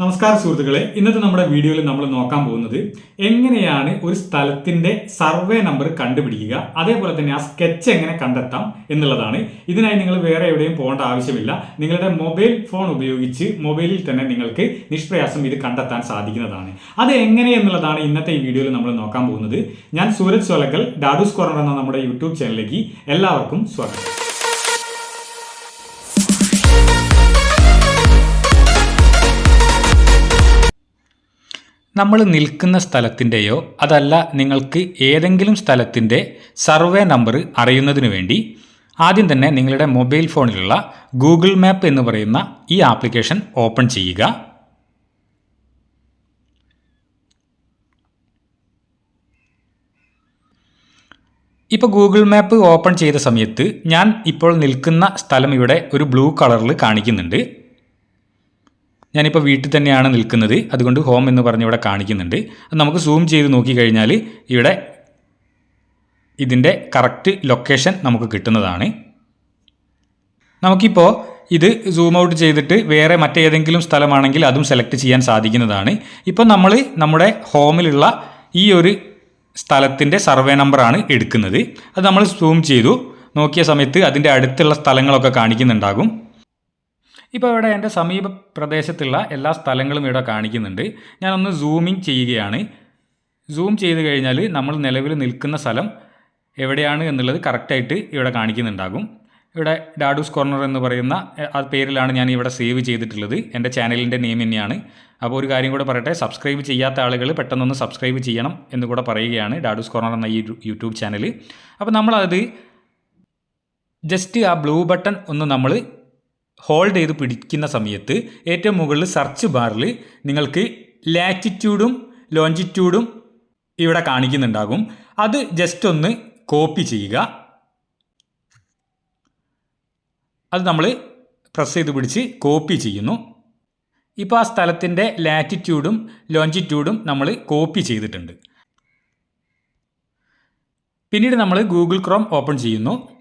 നമസ്കാരം സുഹൃത്തുക്കളെ. ഇന്നത്തെ നമ്മുടെ വീഡിയോയിൽ നമ്മൾ നോക്കാൻ പോകുന്നത് എങ്ങനെയാണ് ഒരു സ്ഥലത്തിന്റെ സർവേ നമ്പർ കണ്ടുപിടിക്കുക അതേപോലെ തന്നെ ആ സ്കെച്ച് എങ്ങനെ കണ്ടെത്താം എന്നുള്ളതാണ്. ഇതിനായി നിങ്ങൾ വേറെ എവിടെയും പോകേണ്ട ആവശ്യമില്ല. നിങ്ങളുടെ മൊബൈൽ ഫോൺ ഉപയോഗിച്ച് മൊബൈലിൽ തന്നെ നിങ്ങൾക്ക് നിഷ്പ്രയാസം ഇത് കണ്ടെത്താൻ സാധിക്കുന്നതാണ്. അത് എങ്ങനെ എന്നുള്ളതാണ് ഇന്നത്തെ ഈ വീഡിയോയിൽ നമ്മൾ നോക്കാൻ പോകുന്നത്. ഞാൻ സൂരജ് സോലക്കൽ ഡാഡൂസ് കോർണർ എന്ന നമ്മുടെ യൂട്യൂബ് ചാനലിലേക്ക് എല്ലാവർക്കും സ്വാഗതം. നമ്മൾ നിൽക്കുന്ന സ്ഥലത്തിന്റെയോ അതല്ല നിങ്ങൾക്ക് ഏതെങ്കിലും സ്ഥലത്തിന്റെ സർവേ നമ്പർ അറിയുന്നതിനു വേണ്ടി ആദ്യം തന്നെ നിങ്ങളുടെ മൊബൈൽ ഫോണിലുള്ള ഗൂഗിൾ മാപ്പ് എന്ന് പറയുന്ന ഈ ആപ്ലിക്കേഷൻ ഓപ്പൺ ചെയ്യുക. ഇപ്പോൾ ഗൂഗിൾ മാപ്പ് ഓപ്പൺ ചെയ്ത സമയത്ത് ഞാൻ ഇപ്പോൾ നിൽക്കുന്ന സ്ഥലം ഇവിടെ ഒരു ബ്ലൂ കളറിൽ കാണിക്കുന്നുണ്ട്. ഞാനിപ്പോൾ വീട്ടിൽ തന്നെയാണ് നിൽക്കുന്നത്. അതുകൊണ്ട് ഹോം എന്ന് പറഞ്ഞ് ഇവിടെ കാണിക്കുന്നുണ്ട്. നമുക്ക് സൂം ചെയ്ത് നോക്കിക്കഴിഞ്ഞാൽ ഇവിടെ ഇതിന്റെ കറക്റ്റ് ലൊക്കേഷൻ നമുക്ക് കിട്ടുന്നതാണ്. നമുക്കിപ്പോൾ ഇത് സൂം ഔട്ട് ചെയ്തിട്ട് വേറെ മറ്റേതെങ്കിലും സ്ഥലമാണെങ്കിൽ അതും സെലക്ട് ചെയ്യാൻ സാധിക്കുന്നതാണ്. ഇപ്പോൾ നമ്മൾ നമ്മുടെ ഹോമിലുള്ള ഈ ഒരു സ്ഥലത്തിന്റെ സർവേ നമ്പറാണ് എടുക്കുന്നത്. അത് നമ്മൾ സൂം ചെയ്തു. നോക്കിയ സമയത്ത് അതിന്റെ അടുത്തുള്ള സ്ഥലങ്ങളൊക്കെ കാണിക്കുന്നുണ്ടാകും. ഇപ്പോൾ ഇവിടെ എന്റെ സമീപ പ്രദേശത്തുള്ള എല്ലാ സ്ഥലങ്ങളും ഇവിടെ കാണിക്കുന്നുണ്ട്. ഞാനൊന്ന് സൂമിങ് ചെയ്യുകയാണ്. സൂം ചെയ്ത് കഴിഞ്ഞാൽ നമ്മൾ നിലവിൽ നിൽക്കുന്ന സ്ഥലം എവിടെയാണ് എന്നുള്ളത് കറക്റ്റായിട്ട് ഇവിടെ കാണിക്കുന്നുണ്ടാകും. ഇവിടെ ഡാഡൂസ് കോർണർ എന്ന് പറയുന്ന ആ പേരിലാണ് ഞാൻ ഇവിടെ സേവ് ചെയ്തിട്ടുള്ളത്. എന്റെ ചാനലിന്റെ നെയിം തന്നെയാണ്. അപ്പോൾ ഒരു കാര്യം കൂടെ പറയട്ടെ സബ്സ്ക്രൈബ് ചെയ്യാത്ത ആളുകൾ പെട്ടെന്നൊന്ന് സബ്സ്ക്രൈബ് ചെയ്യണം എന്ന് കൂടെ പറയുകയാണ് ഡാഡൂസ് കോർണർ എന്ന ഈ യൂട്യൂബ് ചാനൽ അപ്പോൾ നമ്മളത് ജസ്റ്റ് ആ ബ്ലൂ ബട്ടൺ ഒന്ന് നമ്മൾ ഹോൾഡ് ചെയ്ത് പിടിക്കുന്ന സമയത്ത് ഏറ്റവും മുകളിൽ സെർച്ച് ബാറിൽ നിങ്ങൾക്ക് ലാറ്റിറ്റ്യൂഡും ലോഞ്ചിറ്റ്യൂഡും ഇവിടെ കാണിക്കുന്നുണ്ടാകും. അത് ജസ്റ്റ് ഒന്ന് കോപ്പി ചെയ്യുക. അത് നമ്മൾ പ്രസ് ചെയ്ത് പിടിച്ച് കോപ്പി ചെയ്യുന്നു. ഇപ്പോൾ ആ സ്ഥലത്തിന്റെ ലാറ്റിറ്റ്യൂഡും ലോഞ്ചിറ്റ്യൂഡും നമ്മൾ കോപ്പി ചെയ്തിട്ടുണ്ട്. പിന്നീട് നമ്മൾ ഗൂഗിൾ ക്രോം ഓപ്പൺ ചെയ്യുന്നു.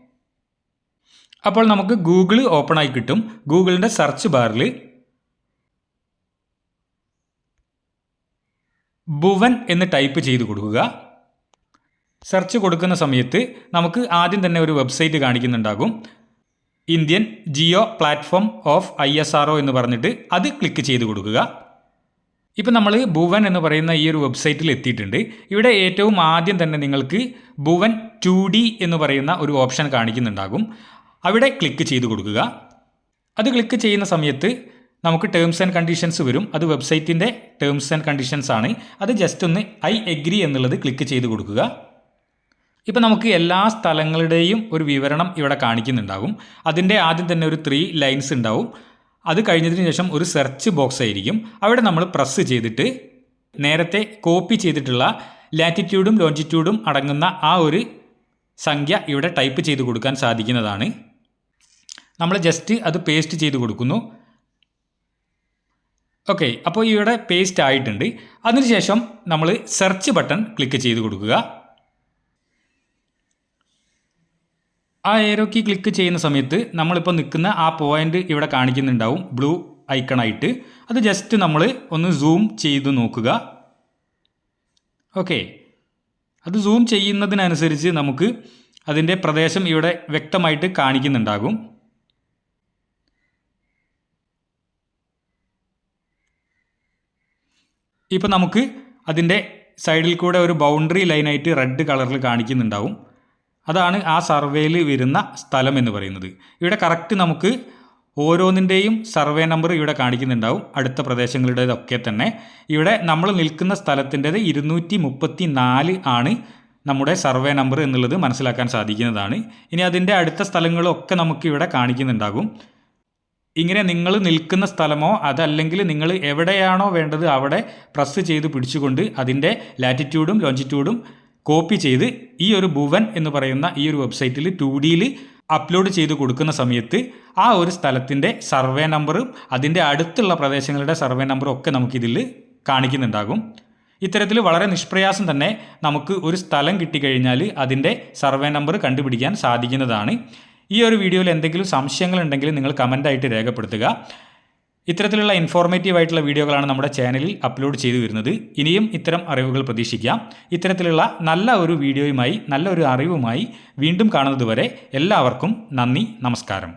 അപ്പോൾ നമുക്ക് ഗൂഗിൾ ഓപ്പൺ ആയി കിട്ടും. ഗൂഗിളിന്റെ സെർച്ച് ബാറിൽ ഭുവൻ എന്ന് ടൈപ്പ് ചെയ്ത് കൊടുക്കുക. സെർച്ച് കൊടുക്കുന്ന സമയത്ത് നമുക്ക് ആദ്യം തന്നെ ഒരു website കാണിക്കുന്നുണ്ടാകും. Indian geo platform of I S R എന്ന് പറഞ്ഞിട്ട് അത് ക്ലിക്ക് ചെയ്ത് കൊടുക്കുക. ഇപ്പം നമ്മൾ ഭുവൻ എന്ന് പറയുന്ന ഈ ഒരു വെബ്സൈറ്റിൽ എത്തിയിട്ടുണ്ട്. ഇവിടെ ഏറ്റവും ആദ്യം തന്നെ നിങ്ങൾക്ക് ഭുവൻ ടു ഡി എന്ന് പറയുന്ന ഒരു ഓപ്ഷൻ കാണിക്കുന്നുണ്ടാകും. അവിടെ ക്ലിക്ക് ചെയ്ത് കൊടുക്കുക. അത് ക്ലിക്ക് ചെയ്യുന്ന സമയത്ത് നമുക്ക് ടേംസ് ആൻഡ് കണ്ടീഷൻസ് വരും. അത് വെബ്സൈറ്റിന്റെ ടേംസ് ആൻഡ് കണ്ടീഷൻസ് ആണ്. അത് ജസ്റ്റ് ഒന്ന് ഐ എഗ്രി എന്നുള്ളത് ക്ലിക്ക് ചെയ്ത് കൊടുക്കുക. ഇപ്പം നമുക്ക് എല്ലാ സ്ഥലങ്ങളുടെയും ഒരു വിവരണം ഇവിടെ കാണിക്കുന്നുണ്ടാകും. അതിന്റെ ആദ്യം തന്നെ ഒരു ത്രീ ലൈൻസ് ഉണ്ടാവും. അത് കഴിഞ്ഞതിന് ശേഷം ഒരു സെർച്ച് ബോക്സ് ആയിരിക്കും. അവിടെ നമ്മൾ പ്രസ് ചെയ്തിട്ട് നേരത്തെ കോപ്പി ചെയ്തിട്ടുള്ള ലാറ്റിറ്റ്യൂഡും ലോഞ്ചിറ്റ്യൂഡും അടങ്ങുന്ന ആ ഒരു സംഖ്യ ഇവിടെ ടൈപ്പ് ചെയ്ത് കൊടുക്കാൻ സാധിക്കുന്നതാണ്. നമ്മൾ ജസ്റ്റ് അത് പേസ്റ്റ് ചെയ്ത് കൊടുക്കുന്നു. ഓക്കെ അപ്പോൾ ഇവിടെ പേസ്റ്റ് ആയിട്ടുണ്ട്. അതിനുശേഷം നമ്മൾ സെർച്ച് ബട്ടൺ ക്ലിക്ക് ചെയ്ത് കൊടുക്കുക. ആ ഏരോക്ക് ക്ലിക്ക് ചെയ്യുന്ന സമയത്ത് നമ്മളിപ്പോൾ നിൽക്കുന്ന ആ പോയിന്റ് ഇവിടെ കാണിക്കുന്നുണ്ടാവും ബ്ലൂ ഐക്കണായിട്ട് അത് ജസ്റ്റ് നമ്മൾ ഒന്ന് സൂം ചെയ്ത് നോക്കുക. ഓക്കെ അത് സൂം ചെയ്യുന്നതിനനുസരിച്ച് നമുക്ക് അതിന്റെ പ്രദേശം ഇവിടെ വ്യക്തമായിട്ട് കാണിക്കുന്നുണ്ടാകും. ഇപ്പോൾ നമുക്ക് അതിന്റെ സൈഡിൽ കൂടെ ഒരു ബൗണ്ടറി ലൈനായിട്ട് റെഡ് കളറിൽ കാണിക്കുന്നുണ്ടാവും. അതാണ് ആ സർവേയിൽ വരുന്ന സ്ഥലം എന്ന് പറയുന്നത്. ഇവിടെ കറക്റ്റ് നമുക്ക് ഓരോന്നിന്റെയും സർവേ നമ്പർ ഇവിടെ കാണിക്കുന്നുണ്ടാവും. അടുത്ത പ്രദേശങ്ങളുടേതൊക്കെ തന്നെ. ഇവിടെ നമ്മൾ നിൽക്കുന്ന സ്ഥലത്തിന്റെത് ഇരുന്നൂറ്റി മുപ്പത്തി നാല് ആണ് നമ്മുടെ സർവേ നമ്പർ എന്നുള്ളത് മനസ്സിലാക്കാൻ സാധിക്കുന്നതാണ്. ഇനി അതിന്റെ അടുത്ത സ്ഥലങ്ങളൊക്കെ നമുക്ക് ഇവിടെ കാണിക്കുന്നുണ്ടാകും. ഇങ്ങനെ നിങ്ങൾ നിൽക്കുന്ന സ്ഥലമോ അതല്ലെങ്കിൽ നിങ്ങൾ എവിടെയാണോ വേണ്ടത് അവിടെ പ്രസ് ചെയ്ത് പിടിച്ചുകൊണ്ട് അതിന്റെ ലാറ്റിറ്റ്യൂഡും ലോഞ്ചിറ്റ്യൂഡും കോപ്പി ചെയ്ത് ഈ ഒരു ഭുവൻ എന്ന് പറയുന്ന ഈ ഒരു വെബ്സൈറ്റിൽ ടു ഡിയിൽ അപ്ലോഡ് ചെയ്ത് കൊടുക്കുന്ന സമയത്ത് ആ ഒരു സ്ഥലത്തിന്റെ സർവേ നമ്പറും അതിന്റെ അടുത്തുള്ള പ്രദേശങ്ങളുടെ സർവേ നമ്പറും ഒക്കെ നമുക്കിതിൽ കാണിക്കുന്നുണ്ടാകും. ഇത്തരത്തിൽ വളരെ നിഷ്പ്രയാസം തന്നെ നമുക്ക് ഒരു സ്ഥലം കിട്ടിക്കഴിഞ്ഞാൽ അതിന്റെ സർവേ നമ്പർ കണ്ടുപിടിക്കാൻ സാധിക്കുന്നതാണ്. ഈ ഒരു വീഡിയോയിൽ എന്തെങ്കിലും സംശയങ്ങൾ ഉണ്ടെങ്കിൽ നിങ്ങൾ കമന്റായിട്ട് രേഖപ്പെടുത്തുക. ഇത്തരത്തിലുള്ള ഇൻഫോർമേറ്റീവ് ആയിട്ടുള്ള വീഡിയോകളാണ് നമ്മുടെ ചാനലിൽ അപ്ലോഡ് ചെയ്തു വരുന്നത്. ഇനിയും ഇത്തരം അറിവുകൾ പ്രതീക്ഷിക്കാം. ഇത്തരത്തിലുള്ള നല്ല ഒരു വീഡിയോയുമായി നല്ല ഒരു അറിവുമായി വീണ്ടും കാണുന്നതുവരെ എല്ലാവർക്കും നന്ദി നമസ്കാരം.